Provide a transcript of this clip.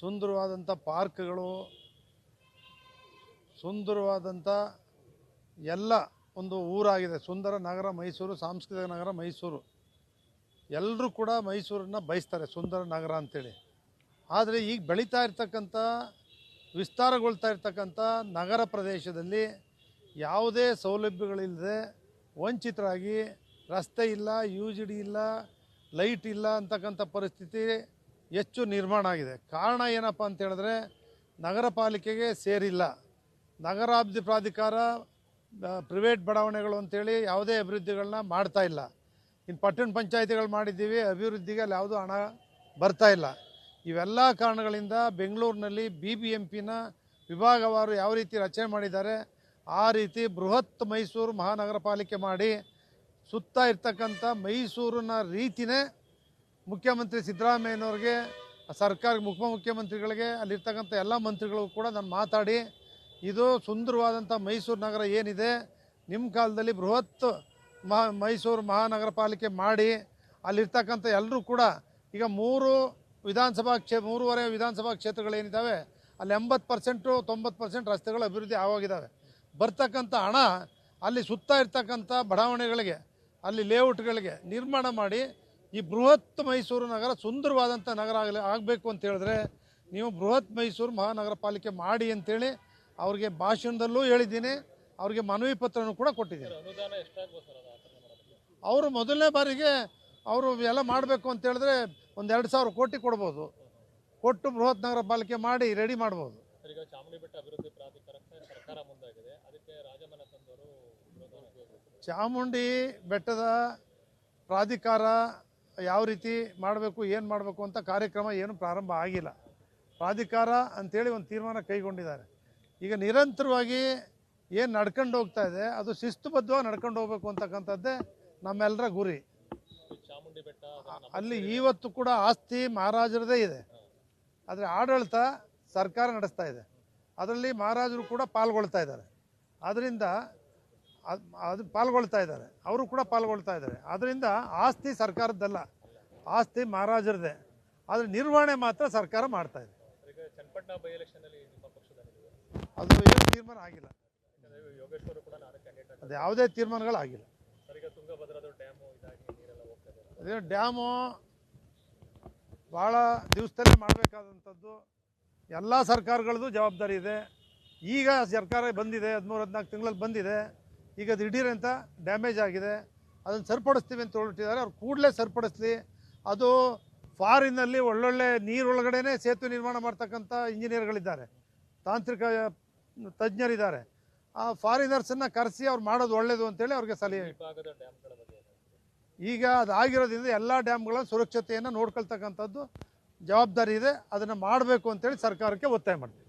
ಸುಂದರವಾದಂಥ ಪಾರ್ಕ್ಗಳು ಸುಂದರವಾದಂಥ ಎಲ್ಲ ಒಂದು ಊರಾಗಿದೆ. ಸುಂದರ ನಗರ ಮೈಸೂರು, ಸಾಂಸ್ಕೃತಿಕ ನಗರ ಮೈಸೂರು. ಎಲ್ಲರೂ ಕೂಡ ಮೈಸೂರನ್ನ ಬಯಸ್ತಾರೆ, ಸುಂದರ ನಗರ ಅಂತೇಳಿ. ಆದರೆ ಈಗ ಬೆಳೀತಾ ಇರ್ತಕ್ಕಂಥ ವಿಸ್ತಾರಗೊಳ್ತಾ ಇರ್ತಕ್ಕಂಥ ನಗರ ಪ್ರದೇಶದಲ್ಲಿ ಯಾವುದೇ ಸೌಲಭ್ಯಗಳಿಲ್ಲದೆ ವಂಚಿತರಾಗಿ ರಸ್ತೆ ಇಲ್ಲ ಯು ಇಲ್ಲ, ಲೈಟ್ ಇಲ್ಲ ಅಂತಕ್ಕಂಥ ಪರಿಸ್ಥಿತಿ ಹೆಚ್ಚು ನಿರ್ಮಾಣ ಆಗಿದೆ. ಕಾರಣ ಏನಪ್ಪ ಅಂತ ಹೇಳಿದ್ರೆ, ನಗರ ಪಾಲಿಕೆಗೆ ಸೇರಿಲ್ಲ. ನಗರಾಭಿವೃದ್ಧಿ ಪ್ರಾಧಿಕಾರ ಪ್ರೈವೇಟ್ ಬಡಾವಣೆಗಳು ಅಂತೇಳಿ ಯಾವುದೇ ಅಭಿವೃದ್ಧಿಗಳನ್ನ ಮಾಡ್ತಾ ಇಲ್ಲ. ಇನ್ನು ಪಟ್ಟಣ ಪಂಚಾಯತಿಗಳು ಮಾಡಿದ್ದೀವಿ, ಅಭಿವೃದ್ಧಿಗೆ ಅಲ್ಲಿ ಯಾವುದೂ ಹಣ ಬರ್ತಾ ಇಲ್ಲ. ಇವೆಲ್ಲ ಕಾರಣಗಳಿಂದ ಬೆಂಗಳೂರಿನಲ್ಲಿ ಬಿ ಬಿ ಎಂ ಪಿನ ವಿಭಾಗವಾರು ಯಾವ ರೀತಿ ರಚನೆ ಮಾಡಿದ್ದಾರೆ, ಆ ರೀತಿ ಬೃಹತ್ ಮೈಸೂರು ಮಹಾನಗರ ಪಾಲಿಕೆ ಮಾಡಿ, ಸುತ್ತ ಇರ್ತಕ್ಕಂಥ ಮೈಸೂರಿನ ರೀತಿನೇ ಮುಖ್ಯಮಂತ್ರಿ ಸಿದ್ದರಾಮಯ್ಯನವ್ರಿಗೆ, ಸರ್ಕಾರ ಉಪಮುಖ್ಯಮಂತ್ರಿಗಳಿಗೆ ಅಲ್ಲಿರ್ತಕ್ಕಂಥ ಎಲ್ಲ ಮಂತ್ರಿಗಳಿಗೂ ಕೂಡ ನಾನು ಮಾತಾಡಿ, ಇದು ಸುಂದರವಾದಂಥ ಮೈಸೂರು ನಗರ ಏನಿದೆ, ನಿಮ್ಮ ಕಾಲದಲ್ಲಿ ಬೃಹತ್ ಮಹಾ, ಮೈಸೂರು ಮಹಾನಗರ ಪಾಲಿಕೆ ಮಾಡಿ, ಅಲ್ಲಿರ್ತಕ್ಕಂಥ ಎಲ್ಲರೂ ಕೂಡ, ಈಗ ಮೂರು ವಿಧಾನಸಭಾ ಕ್ಷೇ, ಮೂರುವರೆ ವಿಧಾನಸಭಾ ಕ್ಷೇತ್ರಗಳೇನಿದ್ದಾವೆ ಅಲ್ಲಿ ಎಂಬತ್ತು ಪರ್ಸೆಂಟು ತೊಂಬತ್ತು ಪರ್ಸೆಂಟ್ ರಸ್ತೆಗಳು ಅಭಿವೃದ್ಧಿ ಆಗೋಗಿದ್ದಾವೆ. ಬರ್ತಕ್ಕಂಥ ಹಣ, ಅಲ್ಲಿ ಸುತ್ತ ಇರ್ತಕ್ಕಂಥ ಬಡಾವಣೆಗಳಿಗೆ, ಅಲ್ಲಿ ಲೇಔಟ್ಗಳಿಗೆ ನಿರ್ಮಾಣ ಮಾಡಿ ಈ ಬೃಹತ್ ಮೈಸೂರು ನಗರ ಸುಂದರವಾದಂಥ ನಗರ ಆಗಲಿ ಆಗಬೇಕು ಅಂತ ಹೇಳಿದ್ರೆ ನೀವು ಬೃಹತ್ ಮೈಸೂರು ಮಹಾನಗರ ಪಾಲಿಕೆ ಮಾಡಿ ಅಂತೇಳಿ ಅವ್ರಿಗೆ ಭಾಷಣದಲ್ಲೂ ಹೇಳಿದ್ದೀನಿ ಅವ್ರಿಗೆ ಮನವಿ ಪತ್ರನೂ ಕೂಡ ಕೊಟ್ಟಿದ್ದೀನಿ. ಅವರು ಮೊದಲನೇ ಬಾರಿಗೆ ಅವರು ಎಲ್ಲ ಮಾಡಬೇಕು ಅಂತ ಹೇಳಿದ್ರೆ ಒಂದು ಎರಡು ಸಾವಿರ ಕೋಟಿ ಕೊಡ್ಬೋದು. ಕೊಟ್ಟು ಬೃಹತ್ ನಗರ ಪಾಲಿಕೆ ಮಾಡಿ ರೆಡಿ ಮಾಡ್ಬೋದು. ಚಾಮುಂಡಿ ಬೆಟ್ಟದ ಪ್ರಾಧಿಕಾರ ಯಾವ ರೀತಿ ಮಾಡಬೇಕು, ಏನು ಮಾಡಬೇಕು ಅಂತ ಕಾರ್ಯಕ್ರಮ ಏನು ಪ್ರಾರಂಭ ಆಗಿಲ್ಲ. ಪ್ರಾಧಿಕಾರ ಅಂಥೇಳಿ ಒಂದು ತೀರ್ಮಾನ ಕೈಗೊಂಡಿದ್ದಾರೆ. ಈಗ ನಿರಂತರವಾಗಿ ಏನು ನಡ್ಕೊಂಡು ಹೋಗ್ತಾ ಇದೆ, ಅದು ಶಿಸ್ತುಬದ್ಧವಾಗಿ ನಡ್ಕೊಂಡು ಹೋಗ್ಬೇಕು ಅಂತಕ್ಕಂಥದ್ದೇ ನಮ್ಮೆಲ್ಲರ ಗುರಿ. ಅಲ್ಲಿ ಇವತ್ತು ಕೂಡ ಆಸ್ತಿ ಮಹಾರಾಜರದೇ ಇದೆ. ಆದರೆ ಆಡಳಿತ ಸರ್ಕಾರ ನಡೆಸ್ತಾ ಇದೆ. ಅದರಲ್ಲಿ ಮಹಾರಾಜರು ಕೂಡ ಪಾಲ್ಗೊಳ್ತಾ ಇದ್ದಾರೆ. ಅದರಿಂದ ಅದ್- ಅದು ಪಾಲ್ಗೊಳ್ತಾ ಇದ್ದಾರೆ. ಅವರು ಕೂಡ ಪಾಲ್ಗೊಳ್ತಾ ಇದ್ದಾರೆ. ಆದ್ದರಿಂದ ಆಸ್ತಿ ಸರ್ಕಾರದ್ದಲ್ಲ. ಆಸ್ತಿ ಮಹಾರಾಜರದೇ ಆದರೆ ನಿರ್ವಹಣೆ ಮಾತ್ರ ಸರ್ಕಾರ ಮಾಡ್ತಾ ಇದೆ. ಅದು ಏನು ತೀರ್ಮಾನ ಆಗಿಲ್ಲ. ಅದು ಯಾವುದೇ ತೀರ್ಮಾನಗಳಾಗಿಲ್ಲ. ಅದೇ ಡ್ಯಾಮು ಭಾಳ ದಿವಸದಲ್ಲೇ ಮಾಡಬೇಕಾದಂಥದ್ದು ಎಲ್ಲ ಸರ್ಕಾರಗಳದ್ದು ಜವಾಬ್ದಾರಿ ಇದೆ. ಈಗ ಸರ್ಕಾರ ಬಂದಿದೆ ಹದಿಮೂರು ಹದಿನಾಲ್ಕು ತಿಂಗಳಲ್ಲಿ ಬಂದಿದೆ. ಈಗ ದಿಢೀರಂತ ಅಂತ ಡ್ಯಾಮೇಜ್ ಆಗಿದೆ. ಅದನ್ನು ಸರಿಪಡಿಸ್ತೀವಿ ಅಂತ ಹೇಳ್ಬಿಟ್ಟಿದ್ದಾರೆ. ಅವ್ರು ಕೂಡಲೇ ಸರಿಪಡಿಸ್ಲಿ. ಅದು ಫಾರಿನಲ್ಲಿ ಒಳ್ಳೊಳ್ಳೆ ನೀರೊಳಗಡೆನೇ ಸೇತುವೆ ನಿರ್ಮಾಣ ಮಾಡ್ತಕ್ಕಂಥ ಇಂಜಿನಿಯರ್ಗಳಿದ್ದಾರೆ. ತಾಂತ್ರಿಕ, ತಜ್ಞರಿದ್ದಾರೆ. ಆ ಫಾರಿನರ್ಸನ್ನು ಕರೆಸಿ ಅವ್ರು ಮಾಡೋದು ಒಳ್ಳೆಯದು ಅಂತೇಳಿ ಅವ್ರಿಗೆ ಸಲಹೆ? ಈಗ ಅದಾಗಿರೋದ್ರಿಂದ ಎಲ್ಲ ಡ್ಯಾಮ್ಗಳ ಸುರಕ್ಷತೆಯನ್ನು ನೋಡ್ಕೊಳ್ತಕ್ಕಂಥದ್ದು ಜವಾಬ್ದಾರಿ ಇದೆ. ಅದನ್ನು ಮಾಡಬೇಕು ಅಂತೇಳಿ ಸರ್ಕಾರಕ್ಕೆ ಒತ್ತಾಯ ಮಾಡ್ತೀವಿ.